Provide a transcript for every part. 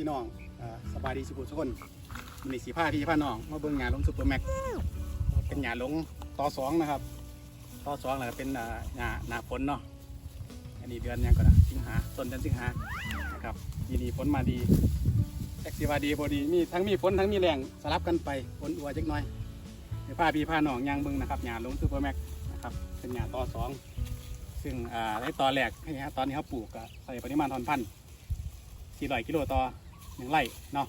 พี่น้องอสบายดีสุขุทุกคนมีสีผ้าพี่ผ้าน้องมาเบิ่งงานลงซุปเปอร์แม็กเป็นงานลงต่อสองนะครับต่อสองแล้วเป็นอ่างานหนาฝนเนาะอันนี้เดือนยังก็นนะสิงหาต้นเดือนสิงหานะครับปีนี้ฝนมาดีแท็กซี่วาดีพอดีมีทั้งมีฝนทั้งมีแรงสลับกันไปฝนอัวจักน่อยสีผ้าพี่ผ้าน้องยางเบิ่งนะครับงานลงซุปเปอร์แม็กนะครับเป็นงานต่อสองซึ่งอ่าในตอนแรกนี่ฮะตอนนี้เขาปลูกใส่ปริมาณทอนพันธุ์400กิโลต่อ หนึ่งไร่เนาะ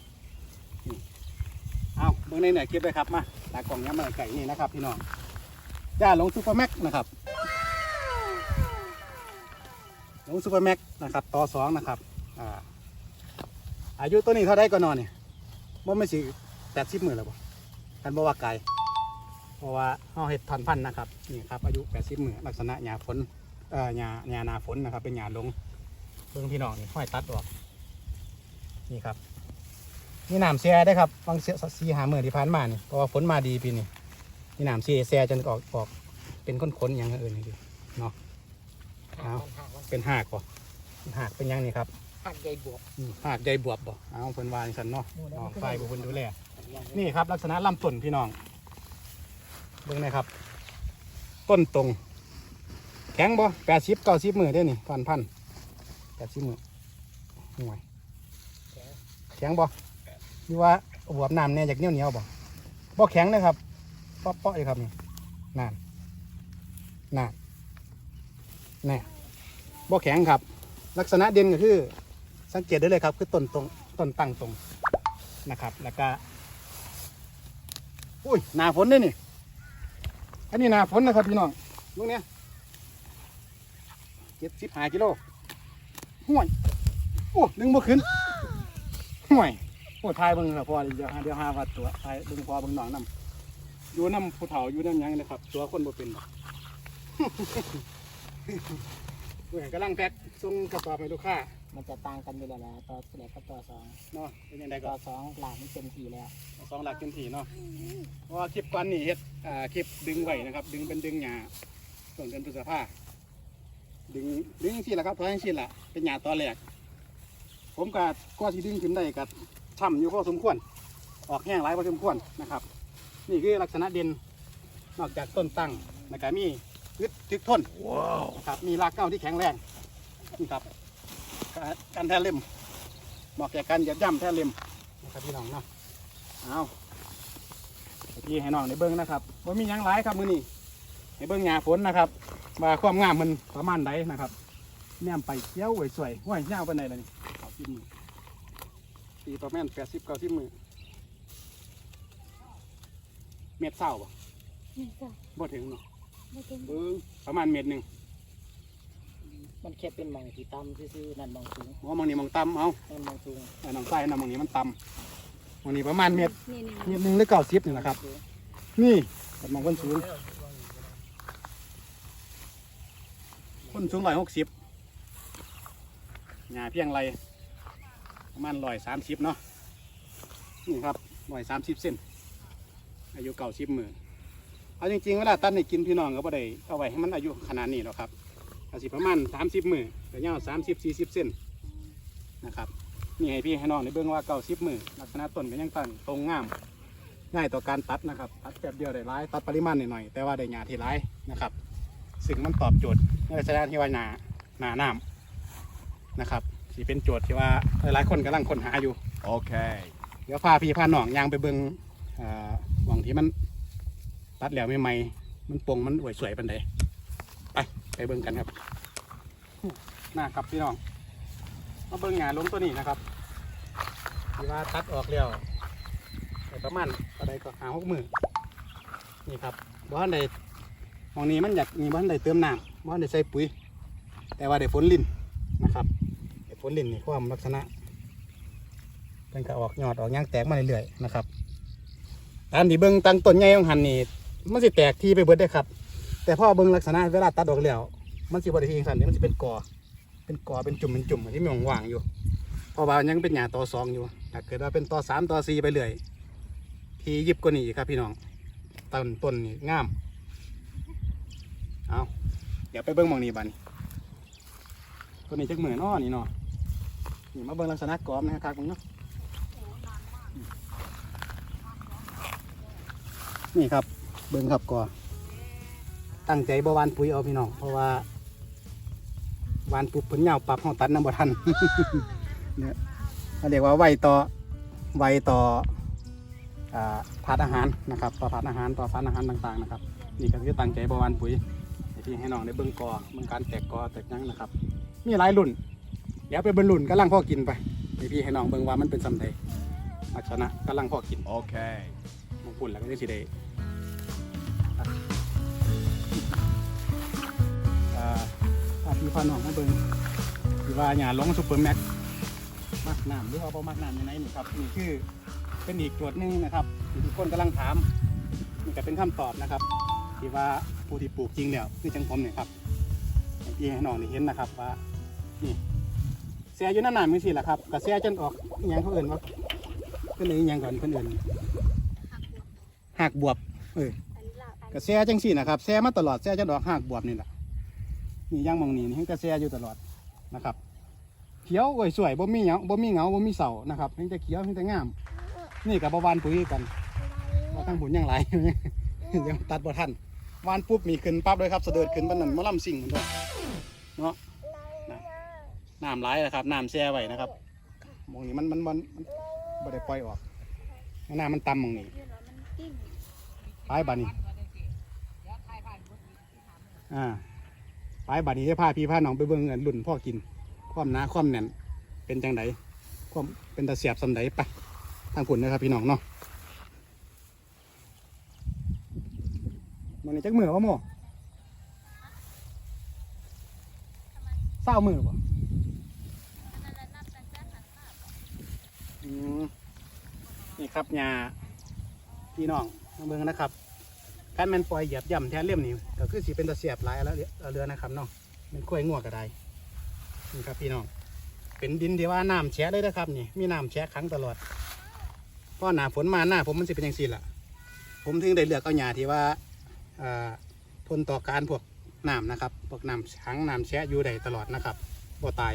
เอาเบื้องในเนี่ยเก็บไปครับมาตากล่องย้ำมาไก่นี่นะครับพี่น้องจ้าลงซูเปอร์แม็กนะครับลงซูเปอร์แม็กนะครับต่อสองนะครับอ่าอายุตัวนี้เท่าได้ก็นอนเนี่ยว่าไม่สิแปดสิบหมื่นแล้วบ่กันบ่ว่าไกลเพราะว่าเขาเห็ดทอนพันนะครับนี่ครับอายุแปดสิบหมื่นลักษณะหญ้าฝนเอ่อหญ้าหญ้านาฝนนะครับเป็นหญ้าลงเบื้องพี่น้องนี่ห้อยตัดออก นี่ครับนี่น้ำเสียได้ครับบางเสียสีหาเมื่อที่ผ่านมานี่เพราะว่าฝนมาดีปีนี้นี่น้ำเสียเสียจนออกออกเป็นค้นๆอย่างอื่นนี่ดิเนาะเอาเป็นหากบ่เป็นหากเป็นหยังนี่ครับหักใหญ่บวกอืมหากใยบวบบ่เอาเพิ่นวาจังซั่นเนาะหมู่นั้นอ๋อมันก็ฝ่ายได้บุคคลดูแลนี่ครับ ลักษณะลำต้นพี่น้องเบิ่งหนะครับ ต้นตรง แข็งบ่แปดสิบเก้าสิบมือได้อนี่พันพันแปดสิบมือห่วยแข็งบ่นี่ว่าบวบน้ำเนี่ยอยากเหนียวเหนียวบ่บ่แข็งนะครับเปาะๆเลยครับนี่นั่นนั่นแน่บ่แข็งครับ ลักษณะเด่นก็คือ สังเกตได้เลยครับ คือต้นตรงต้นตั้งตรงนะครับ แล้วก็อุ้ยหนาฝนด้วยนี่ อันนี้หนาฝนนะครับพี่น้องลูกเนี้ยเจ็ดสิบห้ากิโลห่วยโอ้ดึงบ่ขึ้น ห่วยโอ้ทายเบิ่งครับพอเดี๋ยวหาเดี๋ยวหาวัดตัวทายเบิ่งพอเบิ่งน้องนำอยู่น้ำผู้เฒ่าอยู่น้ำหยังนะครับ ตัวคนบ่เป็นหรอกเว้ยกำลังแพ็คส่งกระสอบให้ลูกค้ามันจะต่างกันอยู่แล้วนะต่อแรกกับต่อสองเนาะเป็นยังไงก็ต่อสองหลังมันเต็มทีแล้วสองหลักเต็มที่เนาะเพราะว่าคลิปก่อนนี่เฮ็ดอ่าคลิปดึงไว้นะครับ ดึงเป็นดึงหญ้าต้นเดือนพฤษภาดึงดึงสิละครับเพราะยังสิละเป็นหญ้าตอนแรก ผมก็ก็สิดึงขึ้นได้ก็ช่ำอยู่พอสมควร ออกแห้งหลายพอสมควรนะครับ นี่คือลักษณะเด่นนอกจากต้นตั้งแล้วก็มียึดทึกทนนะครับมีรากเก้าที่แข็งแรงนี่ครับการแท้เล่มเหมาะแก่การเหยียบย่ำแท้เล่มนะครับพี่น้องเนาะเอาพี่ให้น้องในเบิ้งนะครับว่ามียังหลายครับมือนี้ให้เบิ้งหญ้าฝนนะครับว่าความงามมันประมาณใดนะครับแนมไปเกี้ยวสวยๆห้วยยาไปไหนล่ะนี่เอา สิบมือปีประมาณแปดสิบเก้าสิบมือเม็ดเศร้าบ่ไม่ใช่บ่ถึงเนาะไม่ถึงเบิ้งประมาณเม็ดหนึ่งมันแค่เป็นหมองที่ต่ำซื่อๆนั่นหมองสูงมองมองนี่มองต่ำเอานั่นหมองสูงไอ้น้องใต้น้ำมองนี้มันต่ำมองนี้ประมาณเม็ดนี่นี่เม็ดหนึ่งหรือเก้าสิบนี่นะครับ นี่แต่มองคนสูงคนสูงร้อยหกสิบหญ้าเพียงไร ประมาณร้อยสามสิบเนาะนี่ครับร้อยสามสิบเซนอายุเก้าสิบมือเอาจริงๆเวลาตัดให้กินพี่น้องก็บ่ได้เอาไว้ให้มันอายุขนาดนี้หรอกครับอาสิประมาณสามสิบมือแต่ยาวสามสิบสี่สิบเซนนะครับนี่ให้พี่ให้น้องในเบื้องว่าเก้าสิบมือลักษณะต้นก็ยังตั้งตรงงามง่ายต่อการตัดนะครับตัดแบบเดียวได้ร้ายตัดปริมาณหน่อยๆแต่ว่าได้หญ้าที่ร้ายนะครับ ซึ่งมันตอบโจทย์ในลักษณะที่ว่าหนาหนาน้ำนะครับ ที่เป็นโจทย์ที่ว่าหลายๆคนกำลังค้นหาอยู่ Okay. เดี๋ยวพาพี่พาน้องยางไปเบิงอ่าหวังที่มันตัดแล้วใหม่ๆมันปงมันอวยสวยปันใดไปไปเบิงกันครับน่าครับพี่น้องมาเบิงหญ้าลงตัวนี้นะครับที่ว่าตัดออกแล้วได้ประมาณอะไรก็หาหกมือนี่ครับบ้านใดมองนี้มันอยากมีบ้านใดเติมน้ำบ้านใดใส่ปุ๋ย แต่ว่าได้ฝนลิ่นนะครับ ได้ฝนลิ่นนี่ความลักษณะเป็นก็ออกยอดออกย่างแตกมาเรื่อยๆนะครับตามที่เบิ้งตั้งต้นใหญ่ของหันนี่มันสิแตกที่ไปเบิดได้ครับ แต่พอเบิ้งลักษณะเวลาตัดออกแล้วมันสิบริทีสันนี่มันสิเป็นกอเป็นกอเป็นจุ่มเป็นจุ่มที่มีหว่างๆอยู่ เพราะว่ายังเป็นหญ้าต่อสองอยู่ถ้าเกิดว่าเป็นต่อสามต่อสี่ไปเรื่อยทียิบกว่านี้ครับพี่น้องต้นต้นนี่งามเอาเดี๋ยวไปเบิ้งมองนี้บันตัวนี้จักเหมือนอ้อนี่เนาะ นี่มาเบิ่งลักษณะกรอบนะครับคุณเนาะนี่ครับเบิ่งครับก่อตั้งใจบ่วานปุ๋ยเอาพี่น้องเพราะว่าวานปุ๋ยผลเหงาปรับห้องตัดน้ำบ่ทันเนี่ยเรียกว่าไวต่อไวต่อผัดอาหารนะครับต่อผัดอาหารต่อสารอาหารต่างๆนะครับนี่ก็คือตั้งใจบ่วานปุ๋ยที่ให้น้องได้เบิ่งก่อเบิ่งการแตกก่อแตกยั้งนะครับ มีหลายรุ่น เดี๋ยวไปเบิ่งรุ่นกำลังพ่อกินไปให้พี่ให้น้องเบิ่งว่ามันเป็นสำใดลักษณะกำลังพ่อกิน Okay. มงคุดแล้วก็จะสิได้อ่าพาพี่พาน้องมาเบิ่งที่ว่าหญ้าลงซุปเปอร์แม็กมักน้ำหรือว่าบ่มักน้ำยังไงนี่ครับนี่คือเป็นอีกตรวจหนึงนะครับที่ทุกคนกำลังถามนี่ก็เป็นคำตอบนะครับที่ว่าผู้ที่ปลูกจริงแล้วคือจังผมเนี่ยครับให้พี่ให้น้องได้เห็นนะครับว่านี่ แซ่อยู่นั่นน่ะมือสิล่ะครับก็แซ่จนออกอหยังเขาเอื่นว่าเพิ่นเอื่นอหยังก่อนเพิ่นเอื่นหักบวบเออกระแซจังสี่นะครับแซมาตลอดแซจะดอกหักบวบนี่แหละนี่ย่างมองนี่นี่กระแซอยู่ตลอดนะครับ เขียวโอ้ยสวยบ่มีเหงาบ่มีเหงาบ่มีเสานะครับเพียงแต่เขียวเพียงแต่งาม นี่กับบวานปุ๋ยกันว่าทั้งบุญยังไรเดี๋ยวตัดบ่ทันวานปุ๊บมีขึ้นปั๊บเลยครับเสด็จขึ้นบนนั้นมะล่ำสิ่งมันด้วยเนาะ น้ำไหลนะครับน้ำแช่ไว้นะครับมองนี้มันมันมันมันบ่ได้ปล่อยออกน้ำมันต่ำมองนี้ยืนแล้วมันกิ้งไปบานี้อ่าไปบานี้จะพาพี่พาน้องไปเบิ่งเงินรุ่นพ่อกินความหนาความแน่นเป็นจังไดความเป็นตาเสียบสำไดไปทางผุนนะครับพี่น้องเนาะมันนี่จักมือวะโมเศร้ามือป่อื นี่ครับยาพี่น้องเบิ่งนะครับการแมันปล่อยเหยียบย่ำแทนเลี่ยมนี่ก็คือสีเป็นตะเสียบหลายแล้วเรือนะครับเนาะเป็นกล้วยงวก็ไดนี่ครับพี่น้องเป็นดินที่ว่าน้ำแฉะเลยนะครับนี่มีน้ำแฉะขังตลอดเพราะหนาฝนมาหน้าผมมันสิเป็นอย่างสี่ล่ะผมถึงได้เลือกเอาหญ้าที่ว่าทนต่อการพวกน้ำนะครับพวกน้ำขังน้ำแฉะอยู่ได้ตลอดนะครับบ่ตาย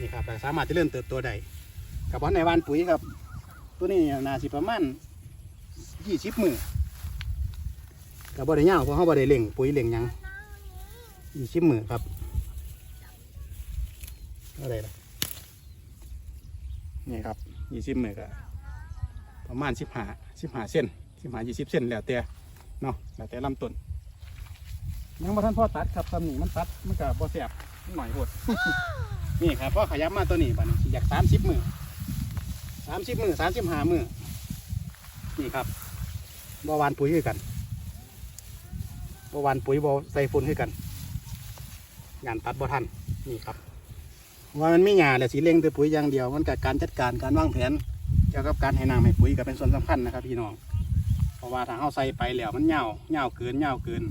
นี่ครับแต่สามารถที่เริ่มเติบโตได้ กับว่าในวานปุ๋ยครับ ตัวนี้นาสิประมาณยี่สิบมือกับ่ได้ยาวเพราะเขาบ่ได้เล่งปุ๋ยเล่งยังยี่สิบมือครับอะไรล่ะนี่ครับยี่สิบมือก็ประมาณสิบหาสิบหาเส้นสิบหายี่สิบเส้นแล้วแต่เนาะแล้วแต่ลำต้นยังบ่ทันพ่อตัดครับตำหนิมันตัดมันก็บ่แสบมันหน่อยหดนี่ครับพ่อขยับมาตัวนี้บัดนี้อยากสามสิบมือ สามสิบมือสามสิบห้ามือนี่ครับบวานปุ๋ยคือกันบวานปุ๋ยบใส่ฝุ่นให้กันงานตัดบ่ทันนี่ครับว่ามันไม่หยาแต่สีเล็งแต่ปุ๋ยอย่างเดียว มันกับการจัดการการวางแผนเกี่ยวกับการให้น้ำให้ปุ๋ยก็เป็นส่วนสำคัญนะครับพี่น้องเพราะว่าถ้าเราใส่ไปแล้วมันเหงาเหงาเกินเหงาเกิน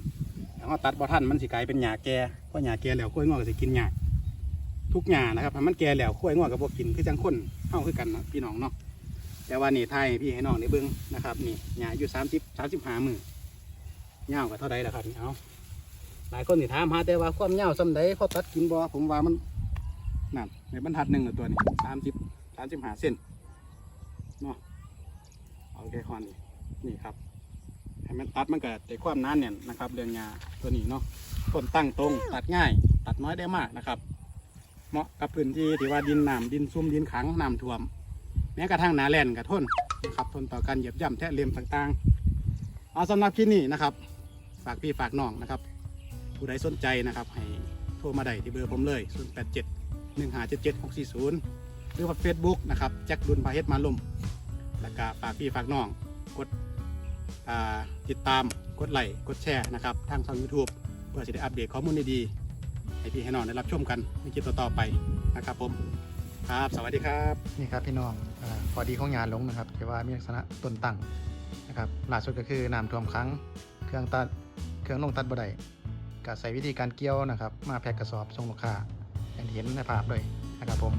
ถ้าเราตัดบ่ทันมันสิกลายเป็นหญ้าแก่เพราะหญ้าแก่แล้วกล้วยงอกก็สิกินหญ้า ทุกหญ้านะครับถ้มันแก่แล้วกล้วยงอกก็บ่กินคือจังคนเฮาคือกันนะพี่น้องเนาะแต่ว่านี่ไทยพี่ให้น้องได้เบิ่งนะครับนี่หญ้าอยู่สามสิบสามสิบห้ามือเงากับเท่าใดล่ะครับนี่เอาหลายคนนี่ถามหาแต่ว่าความเงาวส่ำใดพอตัดกินบ่ผมว่ามันนั่นในบรรทัดหนึ่งตัวนี้สามสิบสามสิบห้าเส้นเนาะเอาแค่ข้อนี้นี่ครับให้มันตัดมันเกิดแต่ความหนานเนี่ยนะครับเรื่องยาตัวนี้เนาะต้นตั้งตรงตัดง่าย ตัดน้อยได้มากนะครับ เหมาะกับพื้นที่ที่ว่าดินหน้ำดินซุ่มดินขังน้ำท่วม แม้กระทั่งหนาแล่นกับทนนะครับทนต่อการเหยียบย่ำแทะเลียมต่างๆ เอาสำหรับคลิปนี้นะครับ ฝากพี่ฝากน้องนะครับ ผู้ใดสนใจนะครับ ให้โทรมาได้ที่เบอร์ผมเลย 0 8 7 1 5 7 7 6 4 0 หรือว่า Facebook นะครับแจ็คดุลพาเฮ็ดมาลมแล้วก็ฝากพี่ฝากน้องกดติดตามกดไลค์กดแชร์นะครับทางช่อง YouTube เพื่อจะได้อัปเดตข้อมูลดีๆ ให้พี่ให้น้องได้รับชมกันในคลิปต่อๆไปนะครับผมครับสวัสดีครับนี่ครับพี่น้องอพอดีของยาลงนะครับที่ว่ามีลักษณะต้นตั้งนะครับล่าสุดก็คือน้ำท่วมครั้งเครื่องตัดเครื่องลงตัดบ่ได้ก็ใส่วิธีการเกี่ยวนะครับ มาแพ็คกระสอบส่งลูกค้าอย่างที่เห็นในภาพเลยนะครับผม